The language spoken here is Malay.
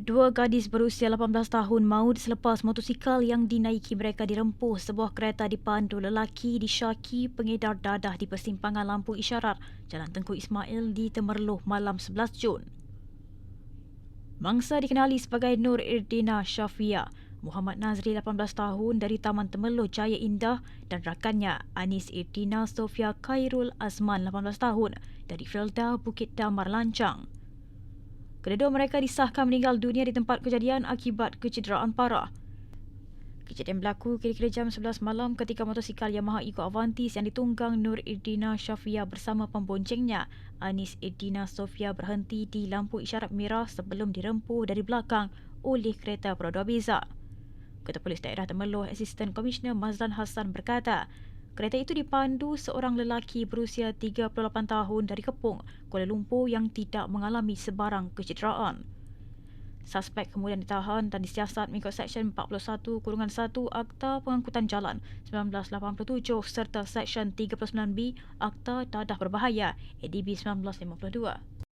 Dua gadis berusia 18 tahun maut selepas motosikal yang dinaiki mereka dirempuh sebuah kereta dipandu lelaki disyaki pengedar dadah di persimpangan lampu isyarat Jalan Tengku Ismail di Temerloh malam 11 Jun. Mangsa dikenali sebagai Nur Irdina Syafia, Muhammad Nazri 18 tahun dari Taman Temerloh Jaya Indah dan rakannya Anis Irdina Sofia Khairul Azman 18 tahun dari Felda Bukit Damar Lancang. Kedua mereka disahkan meninggal dunia di tempat kejadian akibat kecederaan parah. Kejadian berlaku kira-kira jam 11 malam ketika motosikal Yamaha Ego Avantis yang ditunggang Nur Irdina Syafia bersama pemboncengnya Anis Irdina Sofia berhenti di lampu isyarat merah sebelum dirempuh dari belakang oleh kereta berdua beza. Ketua Polis Daerah Temerloh Asisten Komisioner Mazlan Hassan berkata, Kereta itu dipandu seorang lelaki berusia 38 tahun dari Kepung, Kuala Lumpur yang tidak mengalami sebarang kecederaan. Suspek kemudian ditahan dan disiasat mengikut Seksyen 41 Kurungan 1 Akta Pengangkutan Jalan 1987 serta Seksyen 39B Akta Dadah Berbahaya ADB 1952.